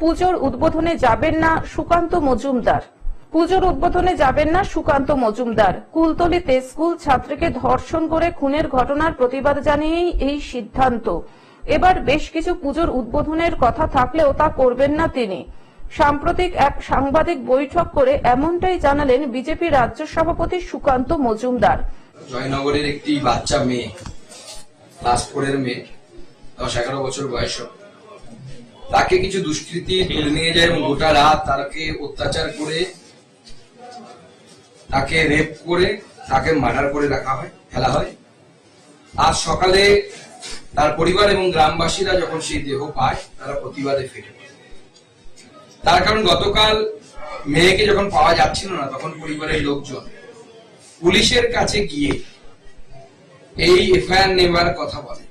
পুজোর উদ্বোধনে যাবেন না সুকান্ত মজুমদার। পুজোর উদ্বোধনে যাবেন না সুকান্ত মজুমদার। কুলতলিতে স্কুল ছাত্রীকে ধর্ষণ করে খুনের ঘটনার প্রতিবাদ জানিয়েই এই সিদ্ধান্ত। এবার বেশ কিছু পুজোর উদ্বোধনের কথা থাকলেও তা করবেন না তিনি। সাম্প্রতিক এক সাংবাদিক বৈঠক করে এমনটাই জানালেন বিজেপি রাজ্য সভাপতি সুকান্ত মজুমদার। জয়নগরের একটি বাচ্চা মেয়ে, ক্লাস ফোরের মেয়ে, দশ এগারো বছর বয়স। তাকে কিছু দুষ্কৃতী তুলে নিয়ে যায় এবং গোটা রাত তাকে অত্যাচার করে, তাকে রেপ করে, তাকে মার্ডার করে রাখা হয়, ফেলা হয়। আজ সকালে তার পরিবার এবং গ্রামবাসীরা যখন সেই দেহ পায়, তারা প্রতিবাদে ফিরে তার কারণ গতকাল মেয়েকে যখন পাওয়া যাচ্ছিল না, তখন পরিবারের লোকজন পুলিশের কাছে গিয়ে এই এফআইআর নেবার কথা বলে।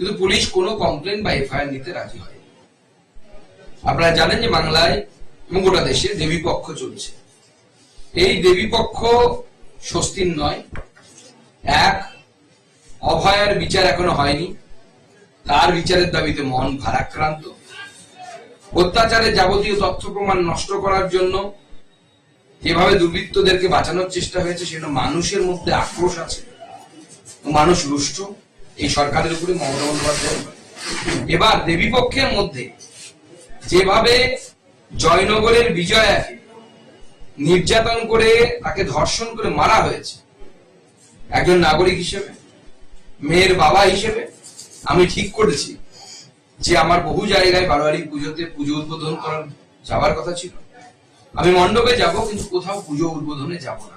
কিন্তু পুলিশ কোনো কমপ্লেন বা এফআইআর নিতে রাজি হয় আপনারা জানেন যে বাংলায় এবং গোটা দেশে দেবী পক্ষ চলছে। এই দেবী পক্ষ স্বস্তির নয়। এক, অভয়ার বিচার এখনও হয়নি। তার বিচারের দাবিতে মন ভারাক্রান্ত। অত্যাচারের যাবতীয় তথ্য প্রমাণ নষ্ট করার জন্য যেভাবে দুর্বৃত্তদেরকে বাঁচানোর চেষ্টা হয়েছে সেটা মানুষের মধ্যে আক্রোশ আছে। মানুষ রুষ্ট। এই সরকারের উপরে মমতা বন্দ্যোপাধ্যায়ের উপরে। এবার দেবীপক্ষের মধ্যে যেভাবে জয়নগরের বিজয়াকে নির্যাতন করে তাকে ধর্ষণ করে মারা হয়েছে, একজন নাগরিক হিসেবে, মেয়ের বাবা হিসেবে, আমি ঠিক করেছি যে আমার বহু জায়গায় বারোয়ারি পুজোতে পুজো উদ্বোধন করার যাওয়ার কথা ছিল আমি মণ্ডপে যাব, কিন্তু কোথাও পুজো উদ্বোধনে যাব না